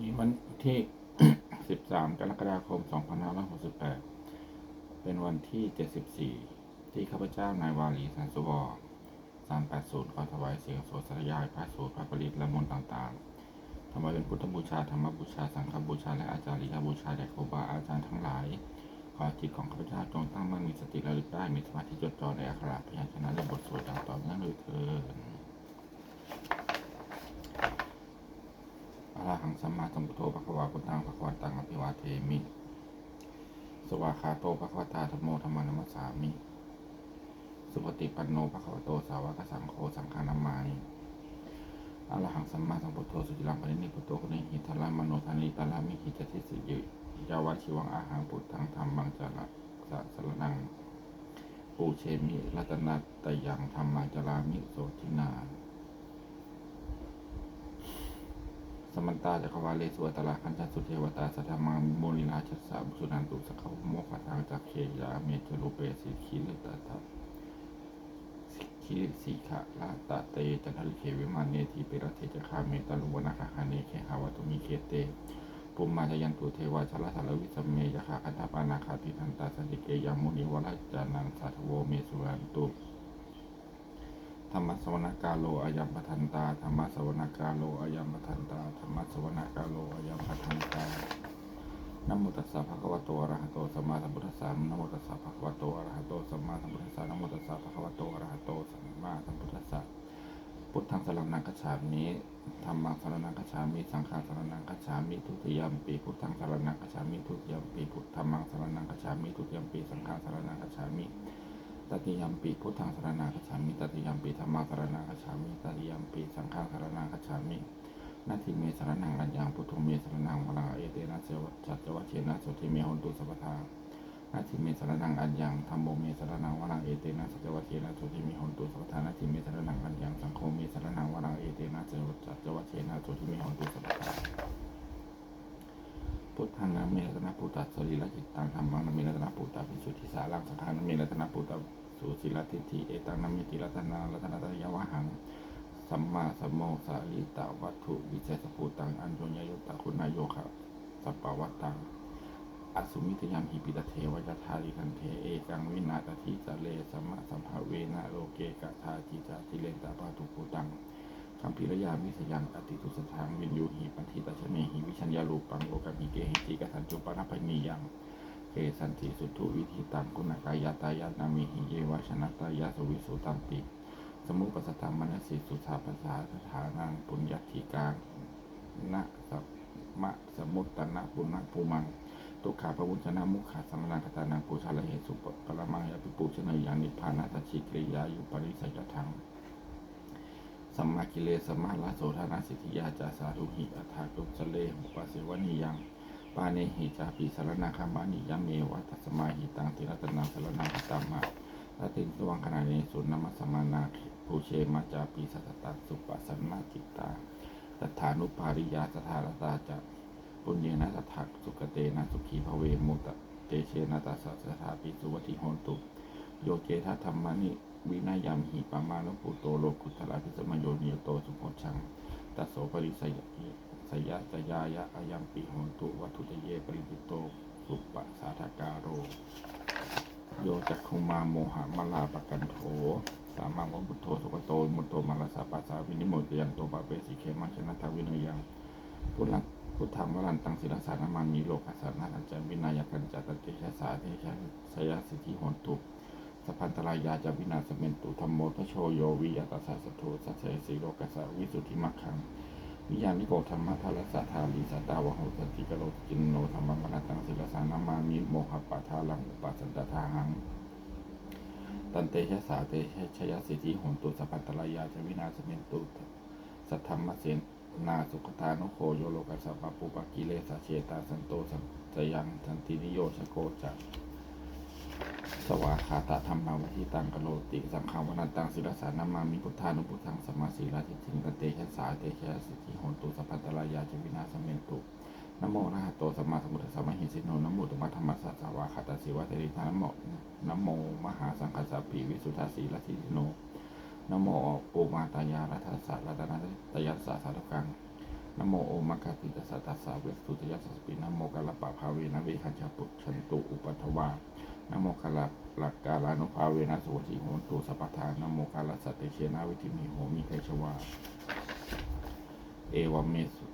นี้วันที่ 13 กรกฎาคม 2568 เป็นวันที่ 74 ที่ข้าพเจ้านายวาลีสันสุวร380ขอถวายเสียงโสดสรยายพระสูตรพระปริตและมนต์ต่างๆถวายเป็นพุทธบูชาธรรมบูชา สังฆบูชา และอาจาริยบูชาแด่ครูบาอาจารย์ทั้งหลาย ขอจิตของข้าพเจ้าจงตั้งมั่นมีสติระลึกได้มีสมาธิจดจ่อในอักขระพยัญชนะและบทสวดดังต่อเนื่องเลยเถิด อะระ หังสัมมาสัมพุทโธภะคะวะพุทธังภะคะวันตังอภิวาเทมิ สวากขาโตภะคะวตาธัมโมธัมมานัมสสามิ สุปฏิปันโนภะคะวะโตสาวกสังโฆสังฆานามานิอะระหังสัมมาสัมพุทโธสุจิลังปรินิพพุตโตกุณิหิตละมโนทานิตาลามิหิจติสิยิยาวาชิวังอาหังพุทธังธรรมังจาระสะสรนังปูเชมิรัตนัตตยังธรรมังจารามิโสทินา สมันตาจักรวาเลสวตลาคันจัสุเทวตาสัทธามังโมนิลาชัสสะบุสุนันตุสเขาโมขะทางจักเคยาเมจรูเปสิคิเลตถะคิริสีขะลาตะเตจันทริเควิมานเนทีเปรเทจคาเมตาลุวนาคาคาเนเคหาวตุมิเคเตปุมมาจยันตุเทวาชลสารวิสเมยคาคันธปานาคาติทันตาสันติเกยามุนิวราจานังสัทโวเมสุรันตุ ธรรมสวนกาโลอายัมปทันตาธรรมสวนกาโลอายัมปทันตาธรรมสวนกาโลอายัมปทันตานโมตัสสะภะคะวะโตอะระหะโตสัมมาสัมพุทธัสสะนโมตัสสะภะคะวะโตอะระหะโตสัมมาสัมพุทธัสสะนโมตัสสะภะคะวะโตอะระหะโตสัมมาสัมพุทธัสสะพุทธังสรณังคัจฉามิธรรมังสรณังคัจฉามิสังฆังสรณังคัจฉามิทุติยมปีพุทธังสรณังคัจฉามิทุติยมปีพุทธังสรณังคัจฉามิทุติยมปีสังฆังสรณังคัจฉามิ ตติยมปีพุทธังสรณาคัจฉามิตติยมปีธรรมังสรณาคัจฉามิตติยมปีสังฆังสรณาคัจฉามินาทิเมสรนังอัญญังพุทโธเมสรนังวรังเอเตนะเสวะจัตจวัชเชนะโสติเมหนตุสัพพทานาทิเมสรนังอัญญังธรรมโมเมสรนังวรังเอเตนะสัจวัชเชนะโสติเมหนตุสัพพทานาทิเมสรนังอัญญังสังโฆเมสรนังวรังเอเตนะเสวะจัตจวัชเชนะโสติเมหนตุสัพพทา พุทธังนาเมรัตนาปุตตะสรีระจิตตังธรรมังนาเมรัตนาปุตตะวิสุทธิสารังสังฆานาเมรัตนาปุตตะสุสิลทิฏฐิเอตังนามิติรัตนารัตนาตยวหังสัมมาสัมโมสาลิตาวัตถุวิเศษภูตังอัญโยญโยตะคุณนายโยคะสัปปวัตตังอสุมิตยามหิปิตเทวยทาริคันเทเอกังวินาตทิจเลสัมมาสัมภเวนะโลเกกะทาจิจาทิเลนตาปาตุภูตัง คัมภีรยาวิสยังอติตุสถางวินยูหิปันธิตชเมหิวิชัญญาลูปังโอกามิเกหิติกสันจุปนปัญญียังเกสันติสุทุวิธิตังกุณกายาตายานามิหิเยวชนะตายาสวิสุตัมปิสมุปสตามนสิสุธาภาษาสถานังปุญญทิกานะสัมมะสมุตตนะปุณณภูมัง ตุขาพระวุชนะมุขาสังลังคตานังปุชาลเหตุสุปปรมังยปิปุชนยานิพพานาตชิกริยายุปริสัยทัง สัมมากิเลสัมมาลาโสธานาสิทธิยาจาสาธุหิอัฏฐาตุสเลหุปาเสวนียังปาเนหิจาปิสารนาคามานิยังเมวัตสมาหิตังติรัตนาสารนาตามาตตินสวังคณาเนสุนนมัสมานาภูเชมาจาปิสัตตาสุปัสันาจิตตาตัฐานุปาริยาสถารตาจะปุญเยนะสถักสุกเตนะสุขีภเวมุตเตเชนะตัสสะสถาปิสุวัติโหนตุ โยเกทัธรรมานิ วินายามหิปามานุปุโตโลกุตลาพิสมโยนิโยโตสุโพชังตัสโสปริสยสยะจยายะอายัมปิโหนตุวัตถุจเยปริจิตโตสุปะสาธการโร โยจักคุมาโมหะมลาปะกันโถสามังวพุทโธสุกโตมุตโตมาลาสาปัสสาวินิโมตยันโตปะเปสิเคมังชนะทาวินยังพุทธังพุทธังวรันตังศิลสานามามีโลกัสสานานันจะวินายกันจัตเตชะสาเทชะสยสิทธิโหนตุ สัพพันตรายาจะวินาศเมนตุธรรมโมทโชโยวิยตัสสะสะโทสัจเสสีโลกัสสวิสุทธิมัคคังวิญญาณิโกธรรมะทารัสสะทาลีสัตตาวะโหสติกโลจินโนธรรมะมรตังศิลสานามามิโมหะปะทาลังอุปัสสันตทาหังตันเตชะสาเตชะชยสิทธิโหนตุสัพพันตรายาจะวินาศเมนตุสัทธรรมะเสนนาสุขตานุโคโยโลกัสสะปะปุปะกิเลสเชตาสันโตสัจยังทันตินิโยชโกจัก สวาขาตะธรรมาวทิตังกโลติสังฆาวันันตังศิลสานามามิพุทธานุพุทธังสมมาสีลาทิทิงกเตชะสาเตชะสิทิโหนตุสัพพันตรายาจวินาสเมตุนโมนะหะโตสัมมาสัมพุทธัสสะมหิสิโนนโมตุมะธรรมสสะสวาขาตะสิวะเทริธานะโมนโมมหาสังฆสัพพิวิสุทธาสีลทิทิโนนโมโอมาตายารัตถสสะรัตนาตยัสสะสาธุกังนโมโอมัคคติตสสะตัสสะเวสสุตยัสสปินะโมกัลปะภาเวนะเวคัญชาปุชันตุอุปัฏวา นโมกัลลหลักกาลานุภาเวนะสุวติโหนตุสัพทานะโมกัลลสัตเตเชนะวิธิมิโหมิเทชวา เอวเมสุ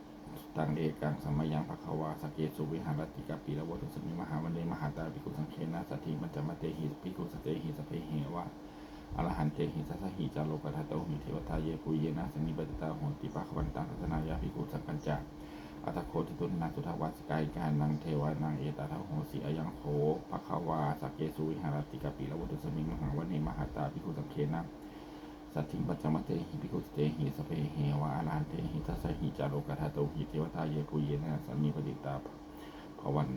ตังเอกังสมยังภควาสเกสุวิหารติกาปีละวัตุสมิมหาวันเดมหาตาภิกขุสังเคนะสัตถิมัจจมเตหิภิกุสเตหิสเพเหวะอรหันเตหิสัสหิจาโลกทัตโตหิเทวทาเยปุเยนะสนิปติตาโหติปะขวันตังทัศนายาภิกขุสังกัญจา อัตโคติตุนาสุทวัสกายการนังเทวานังเอตาทโหสีอยังโขภควาสักเกสุวิหารติกาปีละวัตุสมิงมหาวันเดมหาตาภิกขุสังเคนะสัตถิปัจจมเตหิภิกขุเตหิสเปเหวะอาลานเตหิทัสสหิจาโลกธาโตหิเทวตาเยปุเยนะสันนิปติตาภวัน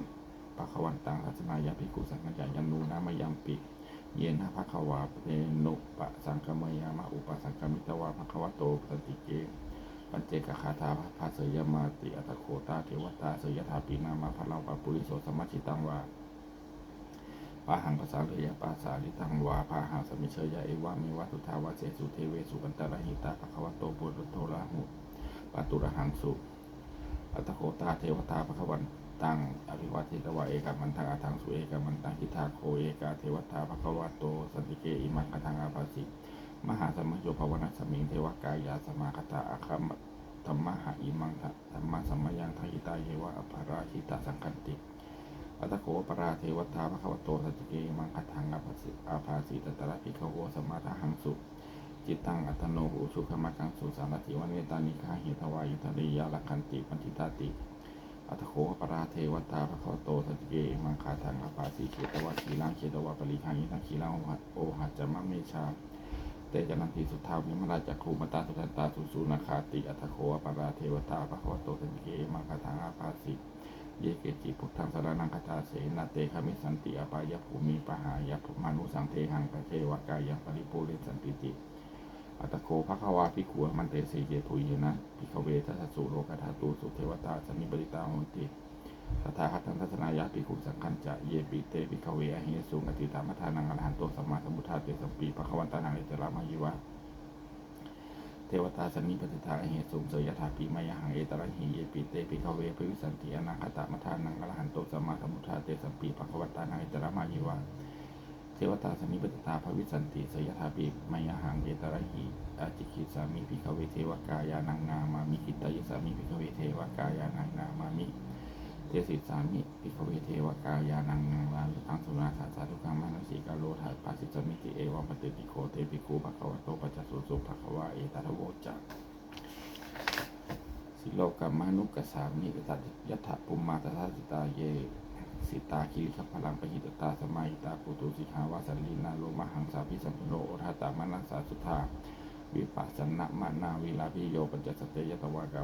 ปะขวันตังทัศนายาภิกุสังกัญจายันูนามยังปิเยนะภะควาเปนุปะสังคมยามะอุปสังคมิตวาภะควโตปฏิเก ปัจเจกคาถาภาเสยมาติอัตโคตาเทวตาเสยถาปีนามาพระเลาปปุริโสสมัชิตังวาปาหังภาษาเลยปาสาลิตังวาพาหังสมิเชยะเอวามิวัตุทาวาเสสุเทเวสุกันตระหิตาภควโตปุรุโตราหุปาตุระหังสุอัตโคตาเทวตาภควันตังอภิวัติตวะเอกามันทังอาทังสุเอกามันตังคิทาโคเอกาเทวตาภควโตสันติเกอิมังคทังอาภาสิ มหาสมัยโยภวนาสมิงเทวกายาสมาคตาอาคัมธรรมหาอิมังทะธรรมะสมยังทหิตาเยวะอภาราชิตาสังคันติอัตโขปราเทวตาภควโตสัจเกมังคทังอภาสิอาภาสิตตระปิขโวสมาทหังสุจิตตังอัตโนหูชุขมากังสุสารติวันเวตานิคาเหตวายุทะเลยาลักขันติปันทิตาติอัตโขปราเทวตาภควโตสัจเกมังคาทังอภาสิเขตวะขีลังเขตวะปริคังยิทังขีลังโอหัจจมะเมชา เตจนันติสุทธาวิมราจักขูมตาสุทันตาสุสูนาคาติอัตโขปาราเทวตาภควโตสัจเกมังคาทังอาภาสิเยเกจิพุทธังสารนังคาถาเสนาเตคามิสันติอปายภูมิปหายภูมานุสังเทหังปะเทวกายังปริปุเรสันติติอัตโคภควาภิกขุมันเตสีเยทุยนะภิขเวทัสสุโลกธาตุสุเทวตาสนิบริตาโหติ ตถาคตังทัศนายาภิกขุสังคัญจะเยปิเตภิกเวอหิสุงอติตามทานังอรหันโตสัมมาสมุทธาเตสัมปีภควันตานังเอตระมายิวะเทวตาสนิปติทาเหตุสูงเสยถาปีมายหังเอตระหิเยปิเตปิขเวปวิสันติอนาคตามทานังอรหันโตสัมมาสมุทธาเตสัมปีภควตานังเอตระมายิวะเทวตาสนิปติทาภวิสันติเสยถาปีมายหังเอตระหิอาจิกิสามิพิขเวเทวกายานังนามามิกิตายสามิพิขเวเทวกายานังนามามิ เทศิสามิพิขเวเทวกายานังนาลาลุตังสุนาสาสาทุกังมานุสีกาโลถาปัสสิสมิติเอวังปฏิติโคเตปิโกภควโตปัจจสุสุภควาเอตระโวจักสิโลกามานุกสามิตัดยัตถปุมมาตถาสิตาเยสิตาคิริขพลังปหิตตาสมัยตาปุตุสิกขาวาสันลีนาโลมหังสาพิสัมพุโนโอทาตามานัสสาสุธาวิปัสสนะมานาวิลาพิโยปัญจสเตยตวากา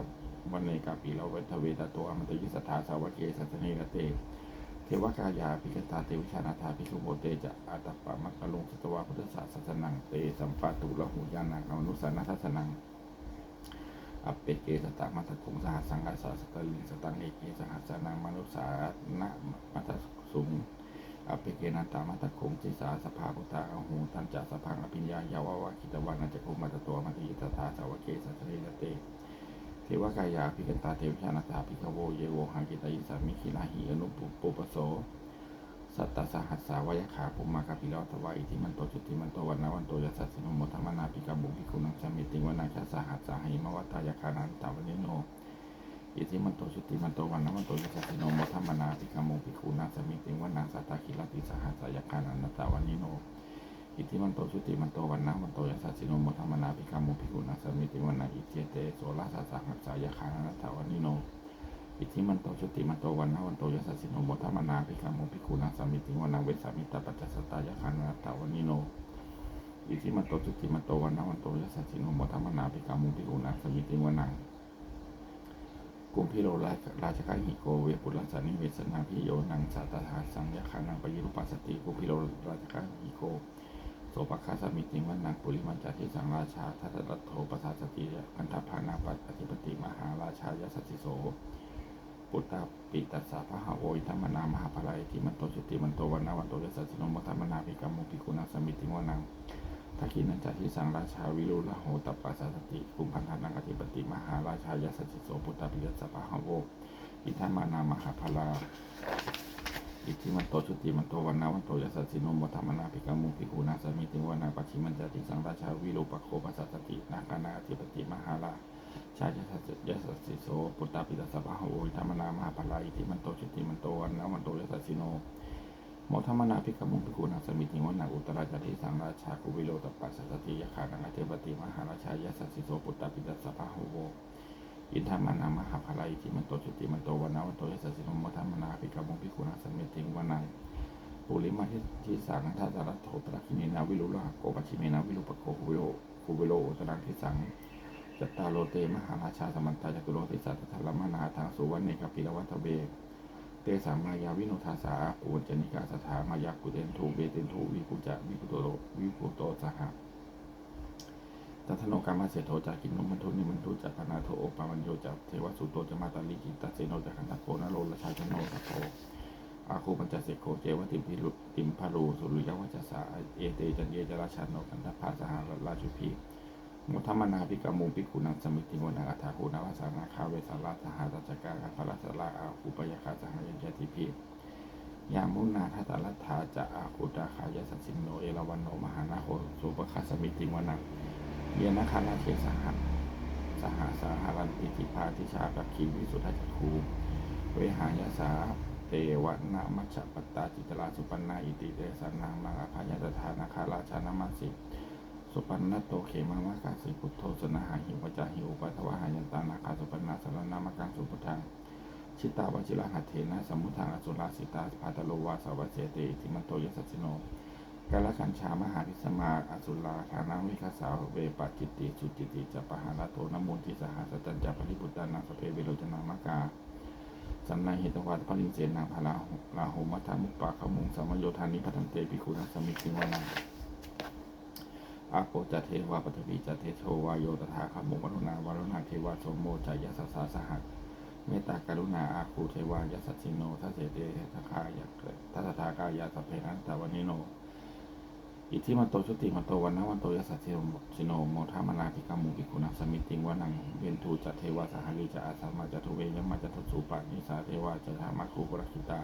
วันเนกาปีเราเวทเวตโตอมตยิสถาสาวกเกสัสเนกเต เทวกายาภิกตาเตวิชานาธาภิกขุโบเตจะอัตตปะมัคคลุงสตวาพุทธศาสสนังเตสัมปาตุละหุยานังอนุสานาทัสนังอัปเปเกสตามัตคุงสหสังกัสสสตลิงสตังเอเกสหัสนังมนุสานะมัตสุงอัปเปเกนันตามัตคุงจิสาสภาพุทธาหูทันจัสพังอภิญญายาวาวาคิตวันนัจคุมัตตัวมัตยิตถาสาวกเกสัสเรลเต เทวกายาภิกตาเทวชานาตาภิกขโวเยโวหังกิตายิสามิคิลาหิอนุปุปุปโสสัตตสหัสสาวยขาภูมากาปิลาทวาอิทิมันโตจุติมันโตวันนาวันโตยัสสะสิโนโมธรรมนาปิกาบุปิคุนังชามิติวันังชาสหัสสาหิมวัตายาคานันตาวันิโนอิทิมันโตจุติมันโตวันนาวันโตยัสสะสิโนโมธรรมนาปิกามุปิคุนังชามิติวันังสัตตาคิลติสหัสสายาคานันตาวันิโน อิทิมันโตจุติมันโตวันนาวันโตยัสสะสิโนโมธรรมนาปิกามุปิคุนังชามิติวันังอิเจเตโสลาสัสสหัสสายาคานันตาวันิโนอิทิมันโตชุติมันโตวันนาวันโตยัสสะสิโนโมทัมมนาภิกขโมภิกขุนาสมิติวันังเวสามิตาปัจจสตายาคานาตาวนิโนอิทิมันโตชุติมันโตวันนาวันโตยัสสะสิโนโมทัมมนาภิกขโมภิกขุนาสมิติวันังกุมพิโรราชราชกาหิโกเวปุรัสานิเวสนาพิโยนังสัตตาสังยาคานังปยิรุปัสสติกุมพิโรราชกาหิโก โสปคาสมิติวันังปุริมันจติสังราชาทัตตะโทปสาสติกันทพานาปัตอธิปติมหาราชายสัสสิโส ปุตตาปิตัสสะพะหะโวยธรรมนามหาภลัยที่มันโตสุติมันโตวันนาวันโตยัสสะสิโนมทัมมนาภิกรรมุภิกุณสมิติวนังทักขินันจัที่สังราชาวิรุลโหตปัสสสติกุมพันธานังอธิปติมหาราชายสัจิโสพุทธปิยสสะพะหะโวอิทัมมานามหาพลา อิทธิมันโตชุติมันโตวันนาวันโตยสัสสิโนมธรรมนาภิกามุภิคูนาสมิติวนาปัจฉิมันจติสังราชาวิรูปโคปัสสตินาคานาธิปติมหาราชายสัสยสัสสิโสพุทธปิยสสะพะหะโวอิทัมนามหาพลาอิทธิมันโตชุติมันโตวันนาวันโตยสัสสิโนโมธรรมนาภิกขมุภิกขุนาสมิติวนาอุตราจติสังราชาคุวิโรตปัสสติยคานังอเทปติมหาราชายสัสสิโสปุตตาปิตัสสะโหโว อินทามานา มหาภลายที่มันโตจุติมันโตวันนาวันโตยสัสสิโนมธรรมนาภิกขมุงภิกขุนาสมิติวนาปุริมาทิทิสังทัสสะรัตโถปรักขิเนนาวิรุลหะโกปัจฉิเมนาวิรุปโกคุวิโรคุวิโรอุตรังทิสังจัตตาโลเตมหาราชาสมันตาจตุโลติสัตถะละมนาทางสุวรรณเนกปิลวัตเวเตสามายาวิโนทาสาปูจนิกาสถามายากุเตนทูเบเตนทูวิปุจะวิปุโตโรวิปุโตสหะ ตัทโนกามาเสโทจากกินนมันทุนิมันทุจากนาโทโอปามันโยจากเทวสุโตจะมาตาลิกิตาเซโนจากขันตโกนโรลชาชโนตโตอาคูปัญจเสโคเจวติมพิรุติมพารูสุริยวัจสาเอเตจันเยจราชาโนกันตภาสหราชุพีมุธรรมนาภิกามุภิกขุนังสมิติโมนาอัฏฐาคูนาวสานาคาเวสาราสหาตัจกาพระสลาอาคูปยาคาสหายัญชติพียามุนาทัตตลัทธาจะอาคูตาขายสัสินโนเอราวันโนมหานาโหสุปคัสสมิติวนัง เยนะคานาเทสหัสสหาสาหารันติทิพาทิชากัคีวิสุทธัจจคูเวหายาสาเตวะนามัชปตาจิตราสุปันนาอิติเตสันนังมังอภายตถานาคาราชานามาสิสุปันนโตเขมามะกาสิพุทโธสนาหาหิวจาหิวปัทวะหายันตานาคาสุปันนาสารนามกังสุพุทังชิตาวชิระหัตเถนะสมุทังอสุราสิตาพาตโลวาสวเสเตอิติมันโตยสัสสิโน กาลคัญชามหาพิสมาอสุราฐานาวิคาสาวเวปจิติสุจิติจะปหาลโตนมุนทิสหสตัญจะปริบุตานาสเพเวโรจนามกาสันนาเหตุวัตพลินเสนาพลาลาโหมัทามุปปาขมุงสมโยธานิพัทันเตปิคุนัสมิติวนาอาโปจัตเทวาปฐวีจัตเทโชวาโยตถาคมุวรุณาวารุณาเทวาโสมโมจายสัสสาสหัสเมตตากรุณาอาคูเทวายสัสสิโนทัสเสเตทัคคายะทัสทากายาสเพนันตาวันิโน อิทธิมันโตชุติมันโตวันนะวันโตยสัสสิโนสิโนโมทามนาภิกามุกิคุณัสมิติงวานังเวนทูจัตเทวาสหริจะอาสามาจัตุเวยมาจัตุสุปานิสาเทวาจัตามาคูปรคิตา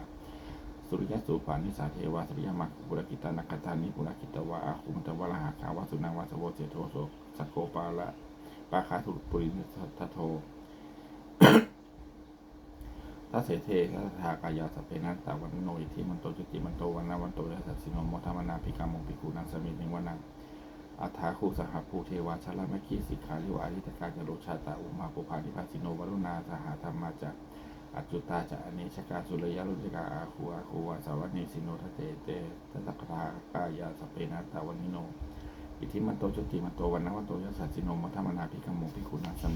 สุริยะสุปานิสาเทวาสุริยมักปุรกิตานักตานิปุรกิตวะอาคุมตวะละหาคาวาสุนังวาสโวเจโทโสสโกปาละปาคาทุปุริทัทโท ทัสเสเททัสทากายาสเพนันตาวันโนอิทิมันโตจุติมันโตวันนาวันโตยัสสสิโนโมทามนาภิกามงภิกขุนังสมิติวันังอัฏฐาคูสหภูเทวาชลามคีสิกขาลิวอาริตกาจโรชาตาอุมาปุภานิพาสิโนวรุณาสหธรรมาจะอัจจุตาจะอเนชกาสุรยาลุจกาอาคูอาคูวาสาวัเนสิโนทะเตเตทัตตคากายาสเพนันตาวันนิโนอิทิมันโตจุติมันโตวันนาวันโตยัสสสิโนโมทามนาภิกามงภิกขุนังสมิ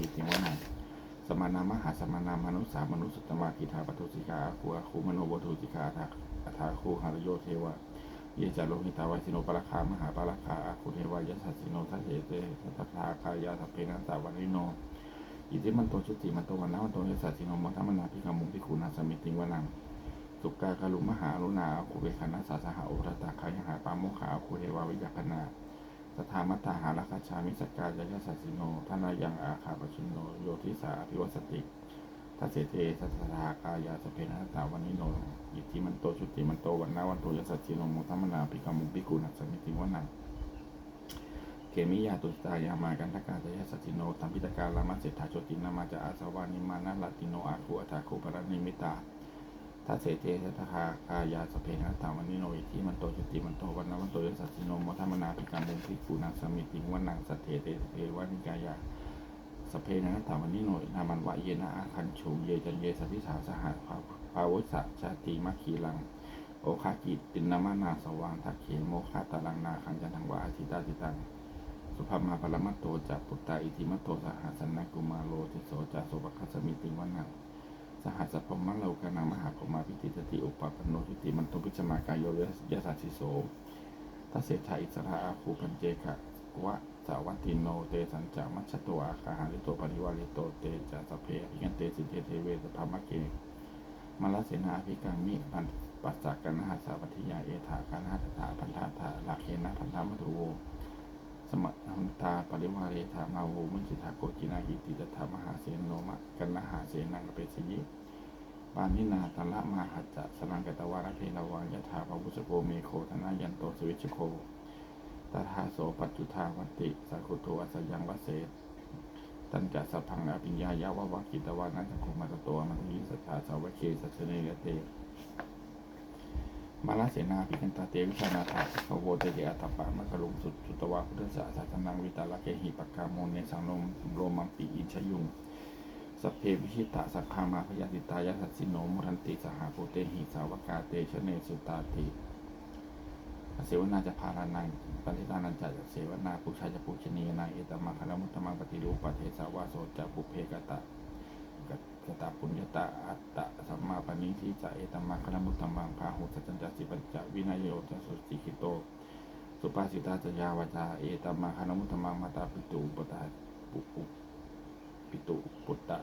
มานามหาสมานามนุษย์สามนุษย์สุตมะกิธาปทุสิกาอคูอาคูมโนบทุสิกาอัฏฐาอัฏฐาคูหารโยเทวะเยจาโลหิตาวาสิโนปราคามหาปราคาอาคูเทวายสัสสิโนทัสเสเตทัตถาคายาสัพเพนันตาวันนิโนอิทิมันโตชุติมันโตวันนาวันโตยัสสิโนมัทมนาภิกามุงภิกขุนาสมิติงวนังสุกากาลุมหาลุนาอาคูเวคานาสาสหาโอรตาคายหาปาโมขาอาคูเทวาวิยาคนา สถามัตตาหาราคาชามิสกายยสัสิโนทนายังอาคาปชินโนโยทิสาอภิวสติทัสเสเตสัทธากายาสเพนะตาวันนิโนอิทธิมันโตชุติมันโตวันนาวันโตยสัสิโนมุทัมมนาปิกามุปิกุนัสมิติวันังเขมิยาตุสตายามากันทกาจยสัสสิโนธรรมพิตกาลามาเศรษฐาโชตินามาจะอาสวานิมานาลาติโนอาคูอัฏฐาคูปรนิมิตา ทัสเสเตสัทากายาสเพนะตาวันนิโนอิทธิมันโตชุติมันโตวันนวันโตยสัสสิโนมทัมมนาปิกามุปิกุนัสสมิติวันนังสัทเทเตเทวานิกายาสเพนะถามันนิโนนามันวะเยนะอาคันชูเยจันเยสัพิสาสหัสภาภาวุสะชาติมัคคีลังโอคากิตินนามานาสว่างทักเขโมคาตาลังนาคันจันทังวะอาทิตาติตังสุภามาปรมัตโตจัปุตตาอิทิมัตโตสหัสนะกุมาโลติโสจัสุปคัสมิติวันัง สหัสพรหมังโลกานังมหาพรหมาพิติตติอุปปันโนทิติมันโตพิจมากายโยยสัสสิโสทัเสชาอิสระอาคูปัญเจกะวะสาวัตติโนเตสัญจามัชตัวอาคาหาริโตปริวาริโตเตจะสเพอิกันเตสิเทเทเวสภามะเกมลเสนาภิกังมิพันปัสสะกันหาสาวัติยาเอถากันหาตถาพันธาถาลาเคนะพันธามัตุโว สมัหุนตาปริวาเรธามาโวมุจิทาโกจินาหิติตถามหาเสนโนมะกันนหาเสนังเปสยิปานินาตละมาหัจจะสนังกตวาระเพลวังยะถาภวุสโกเมโคธนายันโตสวิชโคตถาโสปัจจุทาวันติสักุโตอัสยังวเสตันจัสสะพังอภิญญายาวะวะกิตวานันทโคมาตโตมันทิสัทธาสาวเคสัสเนยเต มาลาเสนาภิกันตาเตวิชานาถาภโวเตเดอัตปะมัคลุงสุดสุตวะพุทธะสัตนังวิตาลเกหิปกาโมเนสังลมโรมังปีอินชยุงสพเพวิชิตาสัพพามาพยาติตายสัสสิโนมุทันติสหาโพเตหิสาวกาเตชเนสุตาติเสวนาจะพารานังปฏิตานันจะเสวนาปุชาจะปุชนีนาเอตมังคลมุตมังปฏิรูปเทสาวาโสจะปุเพกตะกตาปุญญตาอัตตะสัมมา ปณิทิจะเอตัมมังคลมุตตมังพาหุสัจจันจสิปัญจวินัยโยจะสุสิกิโต สุปาสิตาจยาวาจาเอตัมมังคลมุตตมมังมาตาปิตุอุปตาปุปุปิตุปุตตะ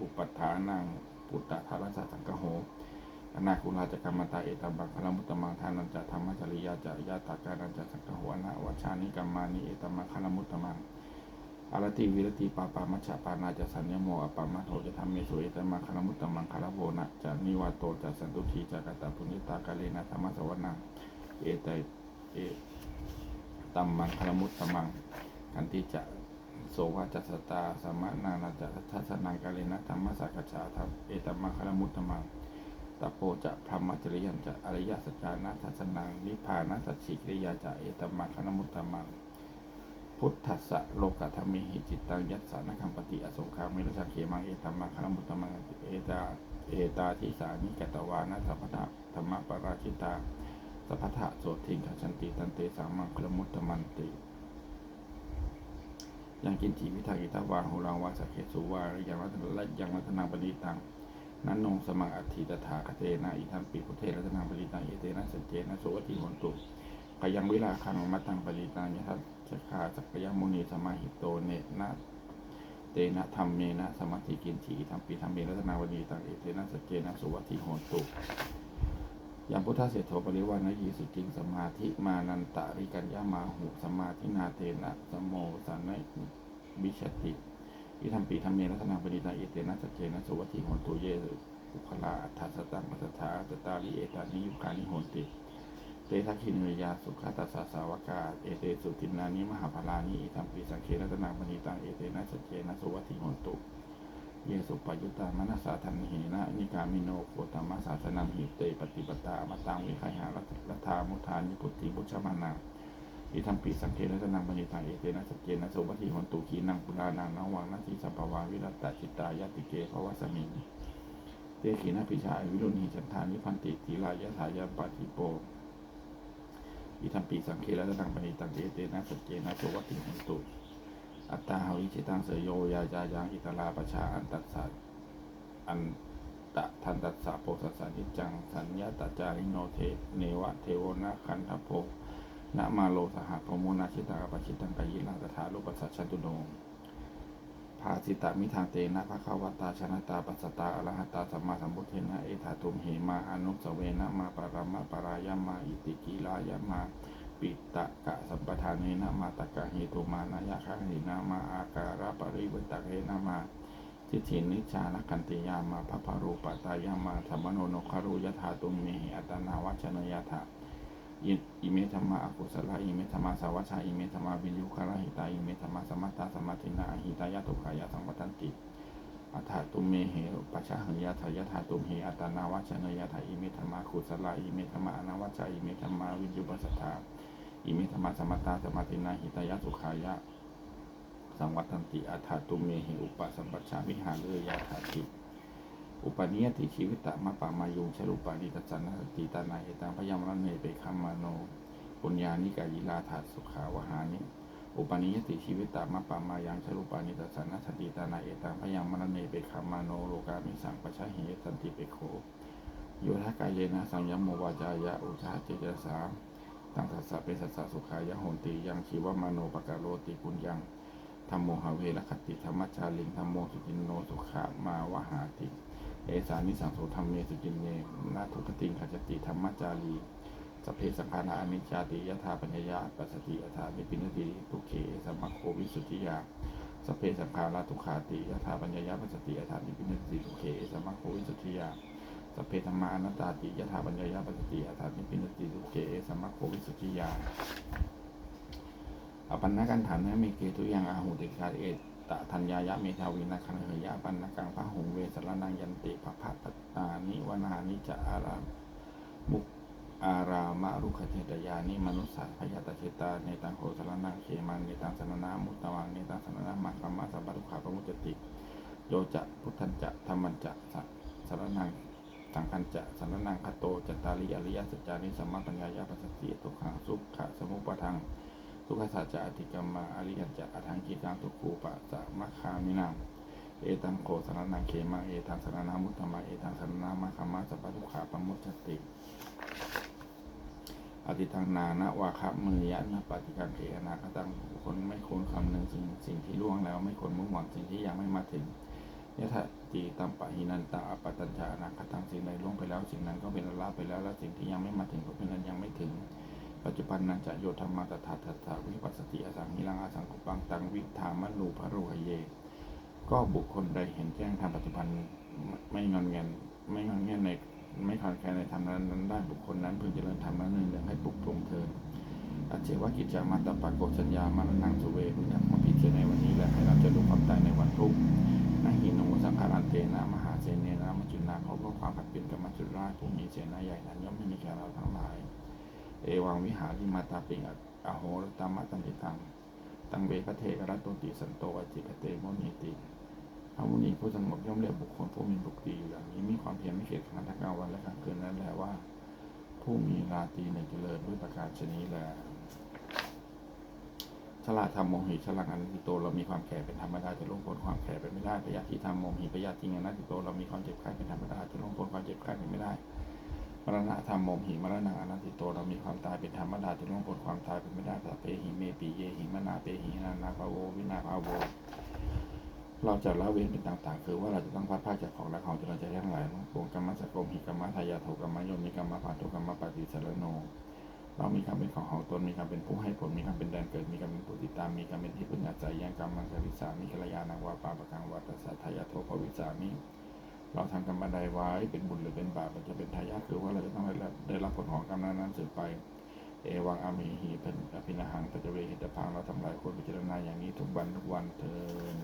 อุปัฏฐานังปุตตะธารสัสังกโหอนาคุราจกรรมตาเอตัมมังคลมุตตมังทานันจะธรรมจริยาจะยาตาการันจะสังกโหอนาวัชานิกัมมานิเอตัมมังคลมุตตมมัง อารติวิรติปาปามัชฌะปานาจะสัญญโมอปามาโทจะทำเมสุเอตมังคารมุตตมังคารโวนะจะนิวาโตจะสันตุทีจะกตาปุญญตากาเลนะธรรมสวนาเอตเอตัมมังคารมุตตมังกันติจะโสวาจัสตาสมะนานาจะทัศนังกาเลนะธรรมสักจาธรรมเอตมมังคารมุตตมังตโปจะพรหมจริยันจะอริยสัจจานะทัศนังนิพพานะสัจฉิกิริยาจะเอตมมังคารมุตตมัง พุทธัสสะโลกธรรมิหิจิตตังยัสสานะคัมปติอสงคามิรสังเขมังเอตัมมังคารมุตตมังเอตาเอตาทิสานิกตวานะสัพพะธรรมปราชิตาสัพพะโสทิงขชันติตันเตสามังคลมุตตมันติยังกินจีวิทากิตาวาหุรังวาสกเคสุวาระยังรัตและยังรัตนังปณิตังนันนงสมังอัตถิตถาคเตนะอิทัมปีพุทเทรัตนังปณิตังเอเตนะสัจเจนะโสวติหนตุกยังวิลาคังมัตตังปริตานยทั สคาสักยมุนีสมาหิโตเนนะเตนะธรรมเมนะสมาธิกินทีธรรมปีธรรมเมรัตนาวดีตังเอเตนะสเกนะสุวัติโหตุยังพุทธเสโทปริวานยีสุจิงสมาธิมานันตาริกัญญามาหุสมาธินาเตนะสมโมสันนวิชติอิธรรมปีธรรมเมรัตนาปริตาเอเตนะสเกนะสุวัติโหตุเยอุคลาอัสตังมัสถาตตาลิเอตานิยุคานิโหติ เตทักขินเวยาสุขาตัสสะสาวกาเอเตสุตินานิมหาภาลานิธรรมปีสังเครัตนามณีตังเอเตนะสเจนะสุวัติโหนตุ เยสุปยุตามนัสสาทันเหนะนิกามิโนโคตมะสาสนังหิเตปฏิปตามาตังวิคายหารัตธามุทานิพุทธิบุชมานาอิธรรมปีสังเครัตนามณีตังเอเตนะสเจนะสุวัติโหนตุขีนังปุรานังนวังนาทีสัพพวาวิรัตตจิตตายติเกภวสมิงเตขีนาปิชาวิรุณีจันทานิพันติทีลายะถายาปฏิโป อิทัมปีสังเคระตังปณิตังเอเตนะสัจเจนะโสวัติหุนตุ อัตตาหาวิชิตังเสยโยยาจายังอิตลาปชาอันตัสสะอันตะทันตัสสะโพสัสสะนิจัง สัญญาตจาริโนเทเนวะเทโวนะคันทโพนะมาโลสหะโพโมนาชิตาปชิตังกายิลาตถาลุปัสสะชชันตุโน ภาสิตามิทางเตนะภะคะวตาชนะตาปัสสตาอรหัตตาสัมมาสัมพุทเทนะเอธาตุมเหมาอนุสเวนะมาปารามะปารายามาอิติกิลายามาปิตะกะสัมปทานเนนะมาตะกะเหตุมานายะคังหินามาอาการะปริวตะเรนะมาทิฏฐินิจานะกันติยามาภพารูปตายามาธรรมโนโนคารุยถาตุมเมหิอัตนาวัชนยถา อิเมธรรมะอกุศลอิเมธรรมะสาวชาอิเมธรรมะวิญยุคาระหิตาอิเมธรรมะสมัตตาสมาธินาหิตายะตุขายะสังปตันติอัฏฐตุเมเหปัชชะหยะทายะธาตุมเหอัตนาวัชนยถาอิเมธรรมะกุศลอิเมธรรมะอนาวัชาอิเมธรรมะวิญยุปัสสทาอิเมธรรมะสมัตตาสมาธินาหิตายะตุขายะสังวัตันติอัฏฐตุเมเหอุปสัมปชาวิหารเอยาถาติ อุปนิยติชีวิตะมะปามายุงชลุปานิตัสสนติตานาเหตังพยามรันเนเปคัมมาโนปุญญานิกายิลาถาสุขาวหานิอุปนิยติชีวิตามะปามายังชลุปานิตัสสนสติตานาเอตังพยังมรณเนเปคัมมาโนโลกามิสังปชะเหตันติเปโคโยทากายเยนะสังยมโมวาจายะอุชาเจจสาตังสัสสะเปสัสสะสุขายะโหนติยังชีวมโนปกาโรติปุญญังธรรมโมหเวรคติธรรมจาริงธรรมโมสุจินโนสุขามาวหาติ เอสานิสังโสธรรมเมสุจินเนนาทุกติงขจติธรรมจารีสเพสังขาราอนิจาติยถาปัญญาปัสสติยถานิปินติทุกเขสมมาโควิสุทธิยาสเพสังขาราทุขาติยถาปัญญาปัสสติยถานิปินติทุกเขสมมาโควิสุทธิยาสเพธรรมานัตตาติยถาปัญญาปัสสติยถานิปินติทุกเขสมมาโควิสุทธิยาอปันนกันฐานนะเมเกตุยังอาหุติกาเอต ตทัญญายะเมทาวินาคันเหยะปันนกังพระหงเวสรนังยันติภพัตตานิวนานิจะอารามมุกอารามะรุขเจตยานิมนุสสะพยาตเชตาในตังโคสรนังเขมันในตังสนนามุตตวังในตังสนนามังกรรมะสัพพทุขาปมุจติโยจะพุทธันจะธรรมันจะสัสรนังสังคันจะสรนังคโตจตาริอริยสัจจานิสัมมาปัญญายาปัสสติทุกขังสุขะสมุปะทัง ทุกขสัจจะอธิกรรมาอริยจะอทังกิกังทุกขูปะจะมัคคามินังเอตังโคสรนังเขมาเอตังสรนามุตตมะเอตังสรนามังครรมะสัพพะทุกขาปมุจติอธิตังนานะวาคะมือยะนะปฏิกังเขนาคตังคคลไม่ควรคำหนึ่งสิ่งสิ่งที่ล่วงแล้วไม่ควรมุ่งหวังสิ่งที่ยังไม่มาถึงยะถะจีตัมปะหินันตังอปตัญจานาคตังสิ่งใดล่วงไปแล้วสิ่งนั้นก็เป็นลาไปแล้วและสิ่งที่ยังไม่มาถึงก็เป็นนั้นยังไม่ถึง ปัจจุบันนันจะโยธรรมาตถาทัตถวิปัสสติอสังหิรังอาสังกุปังตังวิธามนูพระโรหเย ก็บุคคลใดเห็นแจ้งทางปัจจุบันไม่งอนเงันไม่งอนเงันในไม่คลอนแคลนในธรรมนั้นนั้นได้บุคคลนั้นพึงเจริญธรรมนั้นหนึ่งเดือให้ปลุกปลงเทินอาเจวะกิจจามาตปะโกสัญญามานังสุเวพึงอยากมาพิจารณาในวันนี้และให้เราจะรู้ความตายในวันพรุ่งนาหินโนสังขารันเตนะมหาเสเนนะมจุนาเขาก็ความผัดเปลี่ยนกับมัจจุราชผู้มีเสนาใหญ่นั้นย่อมไม่มีแก่เราทั้งหลาย เอวังวิหาริมาตาปิงอโหรตามะตันติตัง ตังเวพระเทกรัตโตติสันโตอจิกเตโมนิติพระมุนีผู้สงบย่อมเรียกบุคคลผู้มีบุคดีอยู่อย่างนี้มีความเพียรไม่เข็ดขันทั้งกลางวันและกลางคืนนั้นแหละว่า ผู้มีราตรีในเจริญด้วยประการชนีและฉลาดทำโมหิฉลาดอนันติโตเรามีความแก่เป็นธรรมดาจะล่วงพ้นความแก่ไปไม่ได้พยาธิทำโมหิพยาธิงอนันติโตเรามีความเจ็บไข้เป็นธรรมดาจะล่วงพ้นความเจ็บไข้ไปไม่ได้ มรณะธรรมโมหิมรณะอนันติโตเรามีความตายเป็นธรรมดาจะล่วงพ้นความตายไปไม่ได้สัพเพหิเมปีเยหิมนาเปหินานาภาโววินาภาโวเราจะละเว้นเป็นต่างๆ คือว่าเราจะต้องพัดพาดจากของและของที่เราจะทั้งหลายทั้งปวงกรรมสกรมหิกรรมทายาโทกรรมโยมิกรรมผ่านทุกกรรมปฏิสารโน เรามีการเป็นของของตนมีการเป็นผู้ให้ผลมีการเป็นแดนเกิดมีการเป็นผู้ติดตามมีการเป็นที่พึ่งอาศัยยังกรรมมังคริสามิกัลยาณังวาปาปะกังวัตสัทธายาโทภวิสามิ เราทำกรรมใดไว้เป็นบุญหรือเป็นบาปจะเป็นทายาทคือว่าเราจะต้องได้รับผลของกรรมนั้นสืบไปเอวังอามีหีเป็นอภินาหังปัจเจเวหิตพังเราทำลายควรพิจารณาอย่างนี้ทุกวันทุกวันเทิน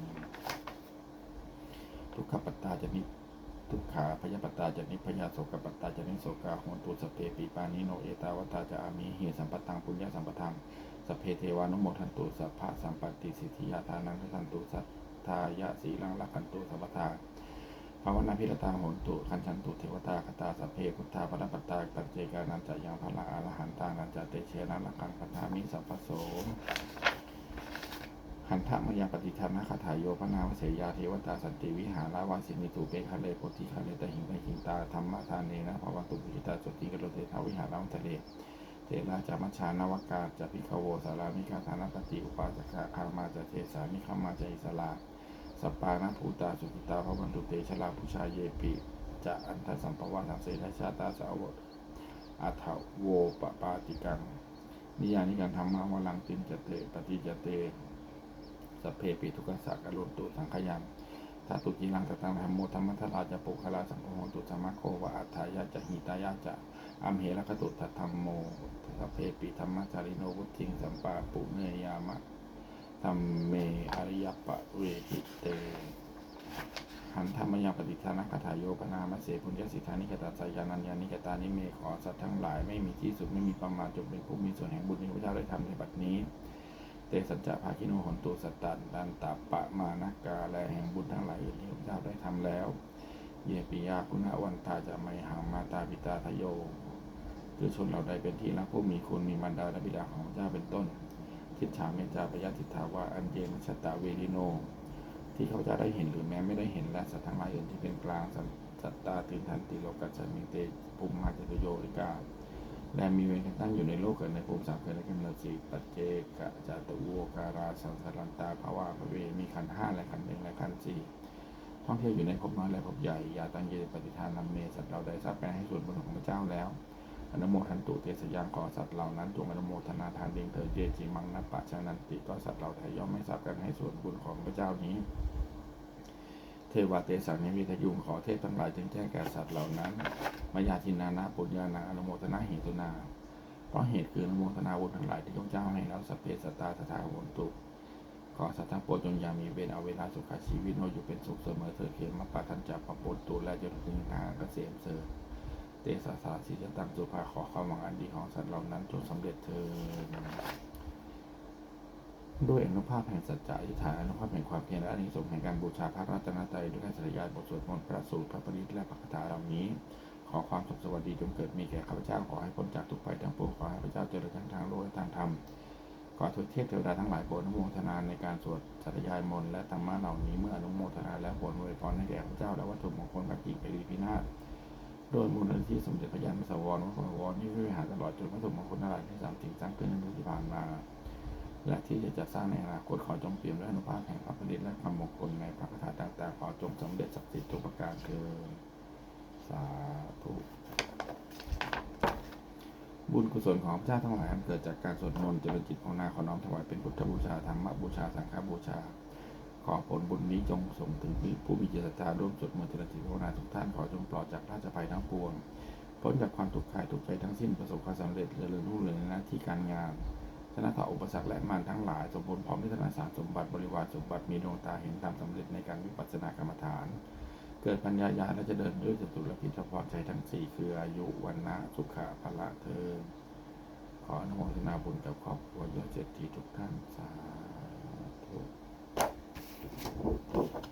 ทุกขปัตตาจะนิทุกขาพยาปัตตาจะนิพยาโสกปัตตาจะนิโสกาโหนตุสเพปีปานิโนเอตาวตาจะอามีเหสัมปตังปุญญาสัมปทังสเพเทวานุโมทันตุสัพพะสัมปติสิทธิยาทานังทันตุสัทธายะสีลังลักขันตุสัพพทา ภาวนาพิรตาโหนตุคันชันตุเทวตาคตาสัพเพพุทธาปนปัตตาปัจเจกานันจะยังพละอรหันตานันจเตเชนะลักขังปัฏฐามิสัพพโสหันทะมยังปฏิทันะคาถายโยพนาวเสยาเทวตาสันติวิหาราวาสินิตูเปคะเลโพธิคะเลตหิงไปหิงตาธรรมทานเนนะภาวตุปิตาจติกโรเตทาวิหารังทะเลเทราจามัชานวกาจะพิคโวสารามิกาธานปฏิอุปาจกะคามาจะเทสามิคามาจะอิสลา สปปานะภูตาสุกิตาพระวันตุเตชลาผู้ชายเยปิจะอันทสัมภวะทางเสนาชาตาสาวกอัฏฐโวปปาติกัง นิยานิการธรรมะวลังตินจเตปฏิจเตสัพเพปิทุกสักกะโลตุสังขยังทาตุจีรังตตังธรรมโมธรรมทราจะปุคลาสังโฆโหตุสมมาโควะอัฏฐายะจะหิตายะจะอัมเหระคตุทัตธรรมโมสัพเพปิธรรมจาริโนวุทิงสัมปาปุเนยามะ ธรรมเมอริยปะเวหิเต หันธรรมยังปฏิทานัคถาโยปนามเสพุญญสิทธานิกตาสายานัญญานิกตานิเมขอสัตว์ทั้งหลายไม่มีที่สุดไม่มีประมาณจงเป็นผู้มีส่วนแห่งบุญที่พระเจ้าได้ทำในบัดนี้ เตสัจจะภาคิโนหนตุสตตันดันตาปะมานักาและแห่งบุญทั้งหลายที่พระเจ้าได้ทำแล้ว เยปิยาคุณวันตาจะไม่หังมาตาปิตาทโยคือชนเราใดเป็นที่รักผู้มีคุณมีมารดาและบิดาของพระเจ้าเป็นต้น ทิฏฐาเมจาปยทิฏฐาวาอันเยนชตตาเวริโน ที่เขาจะได้เห็นหรือแม้ไม่ได้เห็นและสัตว์ทั้งหลายอื่นที่เป็นกลางสัตตตาตินทันติโลกัจจมิเตภูมิมาจตโยริกา และมีเวรตั้งอยู่ในโลกเกิดในภูมิสามเกิดและกำเนิดสี่ปัจเจกะจาตุโวการาสังสารันตาภาวะพระเวมีขันห้าและขันหนึ่งและขันสี่ท่องเที่ยวอยู่ในภพน้อยและภพใหญ่ยาตั้งเยปฏิทานนำเมสัตว์เราได้ทราบแปลให้ส่วนบุญของพระเจ้าแล้ว อนุโมทันตุเทสยามขอสัตว์เหล่านั้นจงอนุโมทนาทานเดงเธอเยจิมังนัปปะชานันติก็สัตว์เหล่าไทยย่อมไม่ทราบกันให้ส่วนบุญของพระเจ้านี้ เทวาเตสังนิวิทยุงขอเทพทั้งหลายจึงแจ้งแก่สัตว์เหล่านั้นมายาทินานาปุญญานาอนุโมทนาเหตุนาเพราะเหตุคืออนุโมทนาบุญทั้งหลายที่พระเจ้าให้แล้วสัพเพสตาทถาโหนตุขอสัตว์ทั้งปวงจงอย่ามีเวรเอาเวลาสุขชีวิตโนอยู่เป็นสุขเสมอเถิดเขียนมาปะทันจับปะปนตูและจนถึงทางเกษมเสริ เตสาสาสีจะตังสุภาขอความหวังอันดีของสัตว์เหล่านั้นจงสำเร็จเถิดด้วยอนุภาพแห่งสัจจะอธิษฐานอนุภาพแห่งความเพียรและอานิสงส์แห่งการบูชาพระรัตนตรัยด้วยการสรยายบทสวดมนต์พระสูตรพระปริตและพระคาถาเหล่านี้ ขอความสุขสวัสดีจงเกิดมีแก่ข้าพเจ้าขอให้พ้นจากทุกภัยทั้งปวงขอให้พระเจ้าเจริญทั้งทางโลกและทางธรรมขอทุกเทพเทวดาทั้งหลายโปรดอนุโมทนาในการสวดสัตยายมนต์และธรรมะเหล่านี้เมื่ออนุโมทนาและผลอวยพรให้แก่พระเจ้าและวัตถุมงคลกับกิจไปรีพินาศ โดยมูลนิธิสมเด็จพระยาณสวรวัดพระวรที่วิหารตลอดจนวัตถุมงคลทั้งหลายที่สามสิ่งสร้างขึ้นในปีที่ผ่านมา และที่จะจัดสร้างในอนาคตขอจงเปี่ยมด้วยอนุภาพแห่งพระผลิตและความมงคลในพระคาถาต่างๆขอจงสำเร็จศักดิ์สิทธิ์ทุกประการเถิดสาธุบุญกุศลของพระเจ้าทั้งหลายอันเกิดจากการสวดมนต์จะเจริญจิตภาวนาขอน้อมถวายเป็นพุทธบูชาธรรมบูชาสังฆบูชา ขอผลบุญนี้จงส่งถึงผู้มีจิตศรัทธาร่วมสวดมนต์เจริญจิตภาวนาทุกท่านขอจงปลอดจากราชภัยทั้งปวงพ้นจากความทุกข์กายทุกข์ใจทั้งสิ้นประสบความสำเร็จเจริญรุ่งเรืองในหน้าที่การงานชนะต่ออุปสรรคและมารทั้งหลาย สมบูรณ์พร้อมด้วยธนสารสมบัติบริวารสมบัติมีดวงตาเห็นตามสำเร็จในการวิปัสสนากรรมฐาน เกิดปัญญาญาและจะเดินด้วยจตุรพิธพรใจทั้งสี่คืออายุวันนะสุขะพละเทิงขออนุโมทนาบุญกับครอบครัวโยเศรษฐีทุกท่านสาธ thank